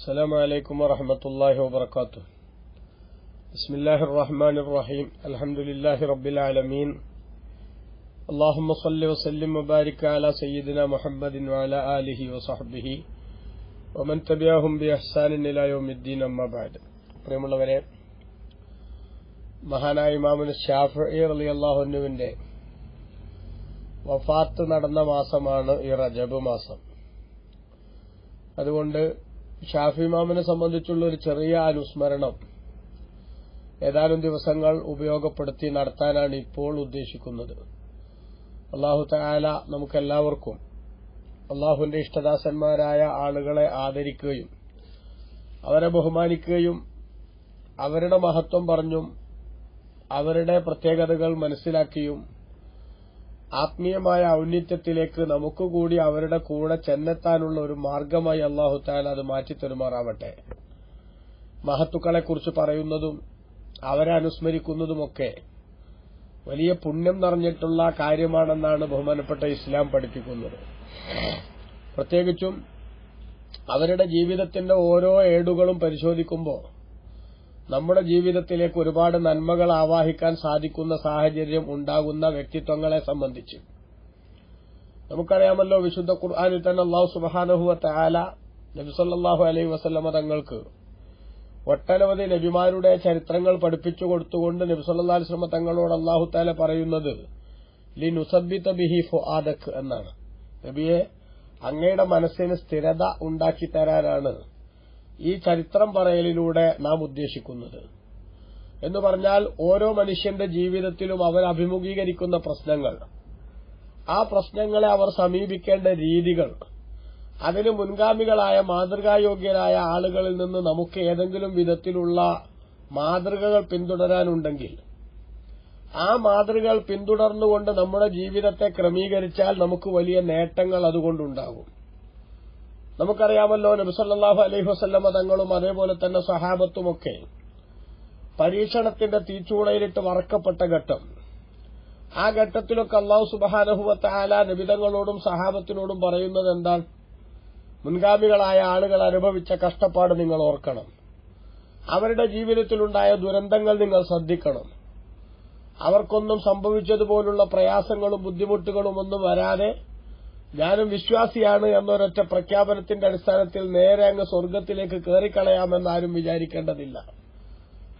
السلام عليكم ورحمة الله وبركاته بسم الله الرحمن الرحيم الحمد لله رب العالمين اللهم صل وسلم وبارك على سيدنا محمد وعلى آله وصحبه ومن تبعهم بإحسان إلى يوم الدين أما بعد പ്രിയമുള്ളവരെ മഹാനായ ഇമാമുന് ഷാഫി അലി അള്ളാഹുനുവിന്റെ വഫാത്ത് നടന്ന മാസമാണ് ഈ റജബ് മാസം അതുകൊണ്ട് ഷാഫി ഇമാമിനെ സംബന്ധിച്ചുള്ള ഒരു ചെറിയ അനുസ്മരണം ഏതാനും ദിവസങ്ങൾ ഉപയോഗപ്പെടുത്തി നടത്താനാണ് ഇപ്പോൾ ഉദ്ദേശിക്കുന്നത്. അള്ളാഹു താല നമുക്കെല്ലാവർക്കും അള്ളാഹുവിന്റെ ഇഷ്ടദാസന്മാരായ ആളുകളെ ആദരിക്കുകയും അവരെ ബഹുമാനിക്കുകയും അവരുടെ മഹത്വം പറഞ്ഞും അവരുടെ പ്രത്യേകതകൾ മനസ്സിലാക്കിയും ആത്മീയമായ ഔന്നിത്യത്തിലേക്ക് നമുക്ക് കൂടി അവരുടെ കൂടെ ചെന്നെത്താനുള്ള ഒരു മാർഗമായി അള്ളാഹു താല അത് മാറ്റി മാറ്റിത്തരുമാറാവട്ടെ മഹത്തുക്കളെക്കുറിച്ച് പറയുന്നതും അവരെ അനുസ്മരിക്കുന്നതുമൊക്കെ വലിയ പുണ്യം നിറഞ്ഞിട്ടുള്ള കാര്യമാണെന്നാണ് ബഹുമാനപ്പെട്ട ഇസ്ലാം പഠിപ്പിക്കുന്നത്. പ്രത്യേകിച്ചും അവരുടെ ജീവിതത്തിന്റെ ഓരോ ഏടുകളും പരിശോധിക്കുമ്പോൾ നമ്മുടെ ജീവിതത്തിലേക്ക് ഒരുപാട് നന്മകൾ ആവാഹിക്കാൻ സാധിക്കുന്ന സാഹചര്യം ഉണ്ടാകുന്ന വ്യക്തിത്വങ്ങളെ സംബന്ധിച്ച്. നമുക്കറിയാമല്ലോ വിശുദ്ധ ഖുർആാനിൽ തന്നെ അള്ളാഹു സുബാനഹുവ താല നബിസല്ലാഹു അലൈഹി വസ്ലമ തങ്ങൾക്ക് ഒട്ടനവധി നബിമാരുടെ ചരിത്രങ്ങൾ പഠിപ്പിച്ചു കൊടുത്തുകൊണ്ട് നബിസല്ലാ അലിസ്ലമ തങ്ങളോട് അള്ളാഹു താല പറയുന്നത് ലി നുസബിത ബിഹി ഫുആദക് എന്നാണ്. നബിയെ അങ്ങയുടെ മനസ്സിന് സ്ഥിരത ഉണ്ടാക്കി തരാനാണ് ഈ ചരിത്രം പറയലിലൂടെ നാം ഉദ്ദേശിക്കുന്നത്. എന്ന് പറഞ്ഞാൽ ഓരോ മനുഷ്യന്റെ ജീവിതത്തിലും അവർ അഭിമുഖീകരിക്കുന്ന പ്രശ്നങ്ങൾ. ആ പ്രശ്നങ്ങളെ അവർ സമീപിക്കേണ്ട രീതികൾ. അതിന് മുൻഗാമികളായ മാതൃകായോഗ്യരായ ആളുകളിൽ നിന്ന് നമുക്ക് ഏതെങ്കിലും വിധത്തിലുള്ള മാതൃകകൾ പിന്തുടരാനുണ്ടെങ്കിൽ ആ മാതൃകകൾ പിന്തുടർന്നുകൊണ്ട് നമ്മുടെ ജീവിതത്തെ ക്രമീകരിച്ചാൽ നമുക്ക് വലിയ നേട്ടങ്ങൾ അതുകൊണ്ടുണ്ടാകും. നമുക്കറിയാമല്ലോ നബിസല്ലാഹു അലൈഹി വസ്ല്ലമ തങ്ങളും അതേപോലെ തന്നെ സഹാബത്തുമൊക്കെ പരീക്ഷണത്തിന്റെ തീച്ചൂളയിലിട്ട് വറക്കപ്പെട്ട ഘട്ടം. ആ ഘട്ടത്തിലൊക്കെ അള്ളാഹു സുബാനഹുവത്ത ആല നിബിതങ്ങളോടും സഹാബത്തിനോടും പറയുന്നത് എന്താണ്? മുൻഗാമികളായ ആളുകൾ അനുഭവിച്ച കഷ്ടപ്പാട് നിങ്ങൾ ഓർക്കണം. അവരുടെ ജീവിതത്തിലുണ്ടായ ദുരന്തങ്ങൾ നിങ്ങൾ ശ്രദ്ധിക്കണം. അവർക്കൊന്നും സംഭവിച്ചതുപോലുള്ള പ്രയാസങ്ങളും ബുദ്ധിമുട്ടുകളും ഒന്നും വരാതെ ഞാനും വിശ്വാസിയാണ് എന്നൊരൊറ്റ പ്രഖ്യാപനത്തിന്റെ അടിസ്ഥാനത്തിൽ നേരെ അങ്ങ് സ്വർഗത്തിലേക്ക് കയറിക്കളയാമെന്ന് ആരും വിചാരിക്കേണ്ടതില്ല.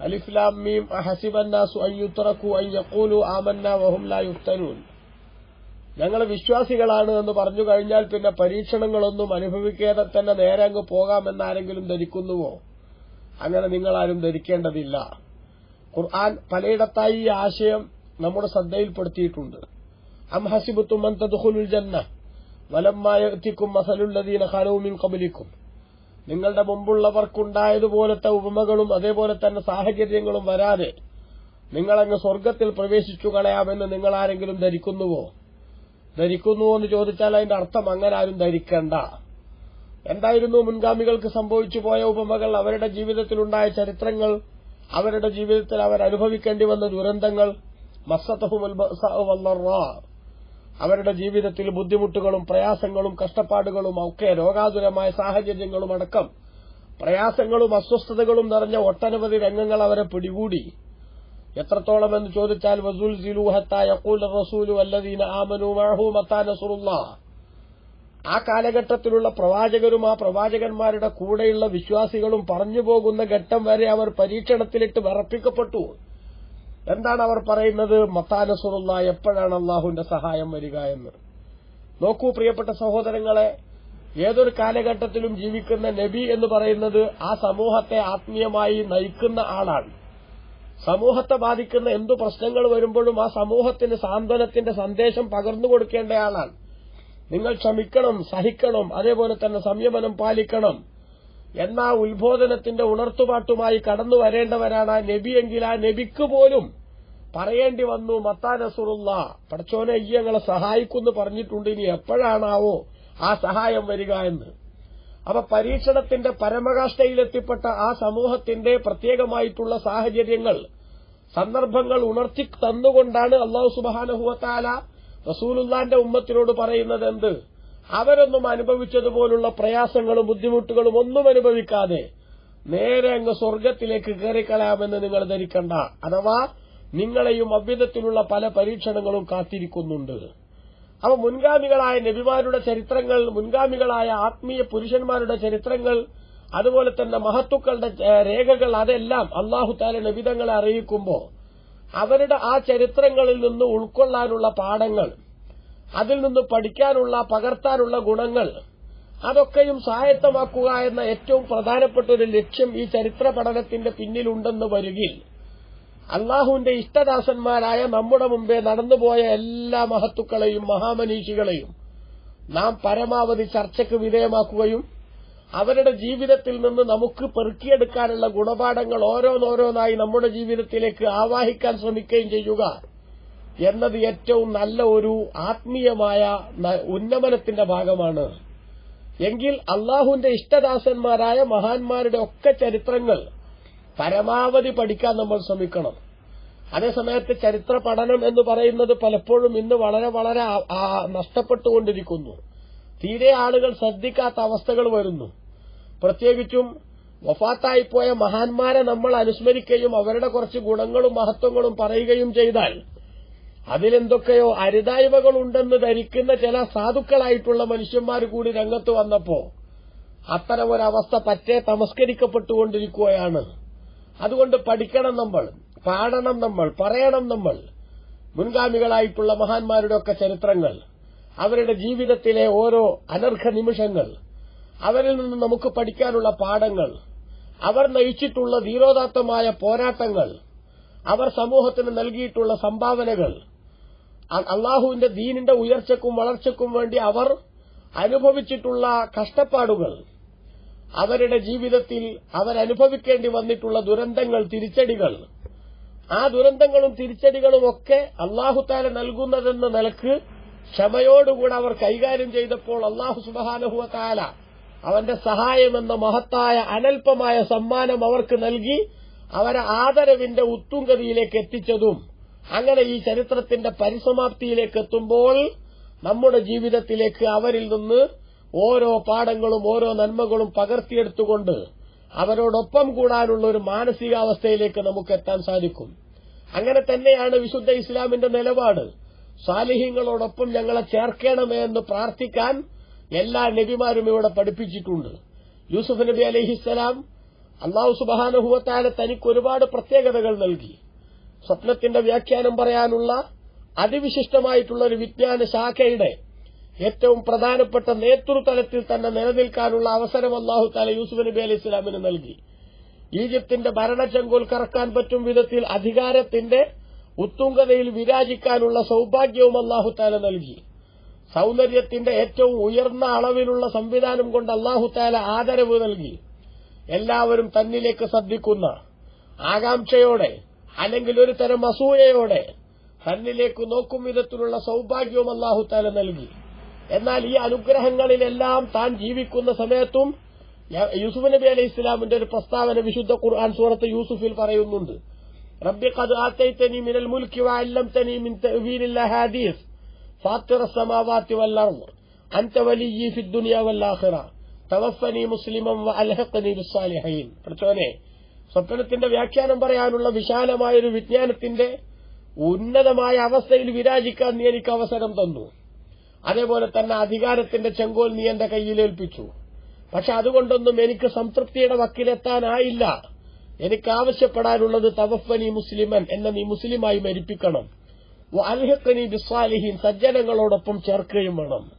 അലിഫ്ലാം മീം ഹസിബന്നാസു ആമന്ന വഹും ലാ യുഫ്തനൂൻ. ഞങ്ങൾ വിശ്വാസികളാണ് എന്ന് പറഞ്ഞു കഴിഞ്ഞാൽ പിന്നെ പരീക്ഷണങ്ങളൊന്നും അനുഭവിക്കാതെ തന്നെ നേരെ അങ്ങ് പോകാമെന്നാരെങ്കിലും ധരിക്കുന്നുവോ? അങ്ങനെ നിങ്ങളാരും ധരിക്കേണ്ടതില്ല. ഖുർആൻ പലയിടത്തായി ഈ ആശയം നമ്മുടെ ശ്രദ്ധയിൽപ്പെടുത്തിയിട്ടുണ്ട്. അം ഹസിബുത്തുമൻ തദ്ഖുലുൽ ജന്ന. വലമ്മായത്തിക്കും മസലുള്ളതീന ഖലൂമിൻ കബലിക്കും നിങ്ങളുടെ മുമ്പുള്ളവർക്കുണ്ടായതുപോലത്തെ ഉപമകളും അതേപോലെ തന്നെ സാഹചര്യങ്ങളും വരാതെ നിങ്ങളങ്ങ് സ്വർഗത്തിൽ പ്രവേശിച്ചു കളയാമെന്ന് നിങ്ങൾ ആരെങ്കിലും ധരിക്കുന്നുവോ? ധരിക്കുന്നുവോ എന്ന് ചോദിച്ചാൽ അതിന്റെ അർത്ഥം അങ്ങനെ ആരും ധരിക്കണ്ട. എന്തായിരുന്നു മുൻഗാമികൾക്ക് സംഭവിച്ചു പോയ ഉപമകൾ? അവരുടെ ജീവിതത്തിലുണ്ടായ ചരിത്രങ്ങൾ അവരുടെ ജീവിതത്തിൽ അവർ അനുഭവിക്കേണ്ടി വന്ന ദുരന്തങ്ങൾ. മസ്സത്തഹുമുൽ അവരുടെ ജീവിതത്തിൽ ബുദ്ധിമുട്ടുകളും പ്രയാസങ്ങളും കഷ്ടപ്പാടുകളും ഒക്കെ രോഗാതുരമായ സാഹചര്യങ്ങളും അടക്കം പ്രയാസങ്ങളും അസ്വസ്ഥതകളും നിറഞ്ഞ ഒട്ടനവധി രംഗങ്ങൾ അവരെ പിടികൂടി. എത്രത്തോളം എന്ന് ചോദിച്ചാൽ വസൂൽ സിലൂഹത്തായൂൽ റസൂലു അല്ലദീന ആമനു മഹു മത്താനസുറുള്ള ആ കാലഘട്ടത്തിലുള്ള പ്രവാചകരും ആ പ്രവാചകന്മാരുടെ കൂടെയുള്ള വിശ്വാസികളും പറഞ്ഞു പോകുന്ന ഘട്ടം വരെ അവർ പരീക്ഷണത്തിലിട്ട് വിറപ്പിക്കപ്പെട്ടു. എന്താണ് അവർ പറയുന്നത്? മത്താനസുറുള്ള എപ്പോഴാണ് അള്ളാഹുവിന്റെ സഹായം വരിക എന്ന് നോക്കൂ പ്രിയപ്പെട്ട സഹോദരങ്ങളെ ഏതൊരു കാലഘട്ടത്തിലും ജീവിക്കുന്ന നബി എന്ന് പറയുന്നത് ആ സമൂഹത്തെ ആത്മീയമായി നയിക്കുന്ന ആളാണ്. സമൂഹത്തെ ബാധിക്കുന്ന എന്തു പ്രശ്നങ്ങൾ വരുമ്പോഴും ആ സമൂഹത്തിന് സാന്ത്വനത്തിന്റെ സന്ദേശം പകർന്നു കൊടുക്കേണ്ട ആളാണ്. നിങ്ങൾ ക്ഷമിക്കണം സഹിക്കണം അതേപോലെ തന്നെ സംയമനം പാലിക്കണം. എന്ന ഉത്ബോധനത്തിന്റെ ഉണർത്തുപാട്ടുമായി കടന്നു വരേണ്ടവരാണ് ആ നബിയെങ്കിൽ ആ നബിക്ക് പോലും പറയേണ്ടി വന്നു മത്താ നസുറുള്ള പടച്ചോനെ ഈ ഞങ്ങളെ സഹായിക്കുമെന്ന് പറഞ്ഞിട്ടുണ്ട്. ഇനി എപ്പോഴാണാവോ ആ സഹായം വരിക എന്ന്. അപ്പൊ പരീക്ഷണത്തിന്റെ പരമകാഷ്ഠയിലെത്തിപ്പെട്ട ആ സമൂഹത്തിന്റെ പ്രത്യേകമായിട്ടുള്ള സാഹചര്യങ്ങൾ സന്ദർഭങ്ങൾ ഉണർത്തി തന്നുകൊണ്ടാണ് അള്ളാഹു സുബാനഹുവത്താല റസൂലുല്ലാന്റെ ഉമ്മത്തിനോട് പറയുന്നത് എന്ത്? അവരൊന്നും അനുഭവിച്ചതുപോലുള്ള പ്രയാസങ്ങളും ബുദ്ധിമുട്ടുകളും ഒന്നും അനുഭവിക്കാതെ നേരെ അങ്ങ് സ്വർഗത്തിലേക്ക് കയറിക്കളയാമെന്ന് നിങ്ങൾ ധരിക്കണ്ട. അഥവാ നിങ്ങളെയും അവ്യതത്തിലുള്ള പല പരീക്ഷണങ്ങളും കാത്തിരിക്കുന്നുണ്ട്. അവ മുൻഗാമികളായ നബിമാരുടെ ചരിത്രങ്ങൾ മുൻഗാമികളായ ആത്മീയ പുരുഷന്മാരുടെ ചരിത്രങ്ങൾ അതുപോലെ തന്നെ മഹത്തുക്കളുടെ രേഖകൾ അതെല്ലാം അള്ളാഹു താല നബിതങ്ങളെ അറിയിക്കുമ്പോൾ അവരുടെ ആ ചരിത്രങ്ങളിൽ നിന്ന് ഉൾക്കൊള്ളാനുള്ള പാഠങ്ങൾ അതിൽ നിന്ന് പഠിക്കാനുള്ള പകർത്താനുള്ള ഗുണങ്ങൾ അതൊക്കെയും സ്വായത്തമാക്കുക എന്ന ഏറ്റവും പ്രധാനപ്പെട്ട ഒരു ലക്ഷ്യം ഈ ചരിത്ര പഠനത്തിന്റെ പിന്നിലുണ്ടെന്ന് വരികിൽ അള്ളാഹുവിന്റെ ഇഷ്ടദാസന്മാരായ നമ്മുടെ മുമ്പേ നടന്നുപോയ എല്ലാ മഹത്തുക്കളെയും മഹാമനീഷികളെയും നാം പരമാവധി ചർച്ചയ്ക്ക് വിധേയമാക്കുകയും അവരുടെ ജീവിതത്തിൽ നിന്ന് നമുക്ക് പെറുക്കിയെടുക്കാനുള്ള ഗുണപാഠങ്ങൾ ഓരോന്നോരോന്നായി നമ്മുടെ ജീവിതത്തിലേക്ക് ആവാഹിക്കാൻ ശ്രമിക്കുകയും ചെയ്യുക എന്നത് ഏറ്റവും നല്ല ഒരു ആത്മീയമായ ഉന്നമനത്തിന്റെ ഭാഗമാണ്. എങ്കിൽ അള്ളാഹുവിന്റെ ഇഷ്ടദാസന്മാരായ മഹാന്മാരുടെ ഒക്കെ ചരിത്രങ്ങൾ പരമാവധി പഠിക്കാൻ നമ്മൾ ശ്രമിക്കണം. അതേസമയത്ത് ചരിത്ര പഠനം എന്ന് പറയുന്നത് പലപ്പോഴും ഇന്ന് വളരെ വളരെ നഷ്ടപ്പെട്ടുകൊണ്ടിരിക്കുന്നു. തീരെ ആളുകൾ ശ്രദ്ധിക്കാത്ത അവസ്ഥകൾ വരുന്നു. പ്രത്യേകിച്ചും വഫാത്തായിപ്പോയ മഹാന്മാരെ നമ്മൾ അനുസ്മരിക്കുകയും അവരുടെ കുറച്ച് ഗുണങ്ങളും മഹത്വങ്ങളും പറയുകയും ചെയ്താൽ അതിലെന്തൊക്കെയോ അരുതായ്മകളുണ്ടെന്ന് ധരിക്കുന്ന ചില സാധുക്കളായിട്ടുള്ള മനുഷ്യന്മാർ കൂടി രംഗത്ത് വന്നപ്പോ അത്തരമൊരവസ്ഥ പറ്റേ തമസ്കരിക്കപ്പെട്ടുകൊണ്ടിരിക്കുകയാണ്. അതുകൊണ്ട് പഠിക്കണം നമ്മൾ പാടണം നമ്മൾ പറയണം നമ്മൾ. മുൻഗാമികളായിട്ടുള്ള മഹാന്മാരുടെയൊക്കെ ചരിത്രങ്ങൾ അവരുടെ ജീവിതത്തിലെ ഓരോ അനർഘ നിമിഷങ്ങൾ അവരിൽ നിന്ന് നമുക്ക് പഠിക്കാനുള്ള പാഠങ്ങൾ അവർ നയിച്ചിട്ടുള്ള ധീരോദാത്തമായ പോരാട്ടങ്ങൾ അവർ സമൂഹത്തിന് നൽകിയിട്ടുള്ള സംഭാവനകൾ അള്ളാഹുവിന്റെ ദീനിന്റെ ഉയർച്ചക്കും വളർച്ചയ്ക്കും വേണ്ടി അവർ അനുഭവിച്ചിട്ടുള്ള കഷ്ടപ്പാടുകൾ അവരുടെ ജീവിതത്തിൽ അവരനുഭവിക്കേണ്ടി വന്നിട്ടുള്ള ദുരന്തങ്ങൾ തിരിച്ചടികൾ. ആ ദുരന്തങ്ങളും തിരിച്ചടികളും ഒക്കെ അള്ളാഹുത്താല നൽകുന്നതെന്ന നിലയ്ക്ക് ക്ഷമയോടുകൂടെ അവർ കൈകാര്യം ചെയ്തപ്പോൾ അള്ളാഹു സുബാനഹുവ താല അവന്റെ സഹായമെന്ന മഹത്തായ അനൽപമായ സമ്മാനം അവർക്ക് നൽകി അവരെ ആദരവിന്റെ ഉത്തുംഗതിയിലേക്ക് എത്തിച്ചതും അങ്ങനെ ഈ ചരിത്രത്തിന്റെ പരിസമാപ്തിയിലേക്ക് എത്തുമ്പോൾ നമ്മുടെ ജീവിതത്തിലേക്ക് അവരിൽ നിന്ന് ഓരോ പാഠങ്ങളും ഓരോ നന്മകളും പകർത്തിയെടുത്തുകൊണ്ട് അവരോടൊപ്പം കൂടാനുള്ള ഒരു മാനസികാവസ്ഥയിലേക്ക് നമുക്ക് എത്താൻ സാധിക്കും. അങ്ങനെ തന്നെയാണ് വിശുദ്ധ ഇസ്ലാമിന്റെ നിലപാട്. സാലിഹ്യങ്ങളോടൊപ്പം ഞങ്ങളെ ചേർക്കണമേ എന്ന് പ്രാർത്ഥിക്കാൻ എല്ലാ നബിമാരും ഇവിടെ പഠിപ്പിച്ചിട്ടുണ്ട്. യൂസുഫ് നബി അലഹിസ്സലാം അള്ളാഹു സുബാനുഭവത്താല തനിക്ക് ഒരുപാട് പ്രത്യേകതകൾ നൽകി. സ്വപ്നത്തിന്റെ വ്യാഖ്യാനം പറയാനുള്ള അതിവിശിഷ്ടമായിട്ടുള്ള ഒരു വിജ്ഞാന ശാഖയുടെ ഏറ്റവും പ്രധാനപ്പെട്ട നേതൃതലത്തിൽ തന്നെ നിലനിൽക്കാനുള്ള അവസരം അള്ളാഹു താല യൂസുഫ് നബി അലി ഇസ്ലാമിന് നൽകി. ഈജിപ്തിന്റെ ഭരണചെങ്കോൽ കറക്കാൻ പറ്റും വിധത്തിൽ അധികാരത്തിന്റെ ഉത്തുംഗതയിൽ വിരാജിക്കാനുള്ള സൌഭാഗ്യവും അള്ളാഹു താല നൽകി. സൌന്ദര്യത്തിന്റെ ഏറ്റവും ഉയർന്ന അളവിലുള്ള സംവിധാനം കൊണ്ട് അള്ളാഹു താല ആദരവ് നൽകി. എല്ലാവരും തന്നിലേക്ക് ശ്രദ്ധിക്കുന്ന ആകാംക്ഷയോടെ അല്ലെങ്കിൽ ഒരു തരം അസൂയയോടെ തന്നിലേക്ക് നോക്കും വിധത്തിലുള്ള സൌഭാഗ്യവും അള്ളാഹു താല നൽകി. എന്നാൽ ഈ അനുഗ്രഹങ്ങളിലെല്ലാം താൻ ജീവിക്കുന്ന സമയത്തും യ- യൂസുഫ് നബി അലൈഹി ഇസ്ലാമിന്റെ ഒരു പ്രസ്താവന വിശുദ്ധ ഖുർആൻ സൂറത്ത് യൂസുഫിൽ പറയുന്നുണ്ട് റബ്ബി ഖദ് ആതൈതനി മിനൽ മുൽക്കി വഅല്ലംതനി മിൻ തഅവീലിൽ അഹാദീസ് ഫാത്തിറ السماوات والارض انت وليي في الدنيا والاخره തവഫനി മുസ്ലിമം അൽഹഖനി ബിസ്സാലിഹീൻ പഠിച്ചോനെ സ്വപ്നത്തിന്റെ വ്യാഖ്യാനം പറയാനുള്ള വിശാലമായ ഒരു വിജ്ഞാനത്തിന്റെ ഉന്നതമായ അവസ്ഥയിൽ വിരാജിക്കാൻ നീ എനിക്ക് അവസരം തന്നു അതേപോലെ തന്നെ അധികാരത്തിന്റെ ചെങ്കോൽ നീ എന്റെ കയ്യിലേൽപ്പിച്ചു പക്ഷെ അതുകൊണ്ടൊന്നും എനിക്ക് സംതൃപ്തിയുടെ വക്കിലെത്താനായില്ല. എനിക്ക് ആവശ്യപ്പെടാനുള്ളത് തവഫനി മുസ്ലിമൻ എന്നെ നീ മുസ്ലിമായി മരിപ്പിക്കണം. അൽഹക്കനി ബിസ്വാലിഹീൻ സജ്ജനങ്ങളോടൊപ്പം ചേർക്കുകയും വേണം.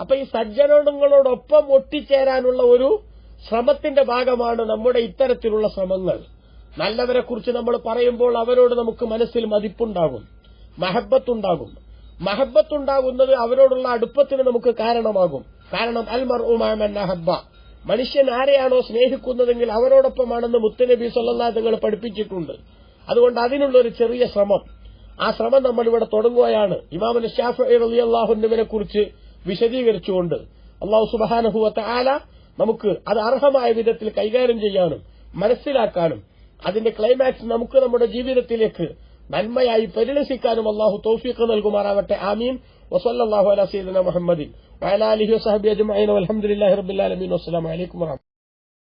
അപ്പൊ ഈ സജ്ജനങ്ങളോടൊപ്പം ഒട്ടിച്ചേരാനുള്ള ഒരു ശ്രമത്തിന്റെ ഭാഗമാണ് നമ്മുടെ ഇത്തരത്തിലുള്ള ശ്രമങ്ങൾ. നല്ലവരെക്കുറിച്ച് നമ്മൾ പറയുമ്പോൾ അവരോട് നമുക്ക് മനസ്സിൽ മതിപ്പുണ്ടാകും മഹബത്തുണ്ടാകും. മഹബത്തുണ്ടാകുന്നത് അവരോടുള്ള അടുപ്പത്തിന് നമുക്ക് കാരണമാകും. കാരണം അൽമർ ഉമാമൻ അഹബ്ബ. മനുഷ്യൻ ആരെയാണോ സ്നേഹിക്കുന്നതെങ്കിൽ അവരോടൊപ്പമാണെന്ന് മുത്തനബി സല്ലാ തങ്ങൾ പഠിപ്പിച്ചിട്ടുണ്ട്. അതുകൊണ്ട് അതിനുള്ള ഒരു ചെറിയ ശ്രമം. ആ ശ്രമം നമ്മൾ ഇവിടെ തുടങ്ങുകയാണ്. ഇമാമൻ ഷാഫ് അള്ളാഹുവിനെ കുറിച്ച് വിശദീകരിച്ചുകൊണ്ട്. അള്ളാഹു സുബാനഹുവത്ത ആല നമുക്ക് അത് അർഹമായ വിധത്തിൽ കൈകാര്യം ചെയ്യാനും മനസ്സിലാക്കാനും അതിന്റെ ക്ലൈമാക്സ് നമുക്ക് നമ്മുടെ ജീവിതത്തിലേക്ക് നന്മയായി പരിണസിക്കാനും അള്ളാഹു തൗഫീഖ് നൽകുമാറാവട്ടെ. ആമീൻ. വസല്ലാഹു അല സീദന മുഹമ്മദിൻ വയലാലിഹു സഹബി അജ്മൈൻ അലഹമുല്ലാ റബിൻ വസ്സലാം വലൈക്കും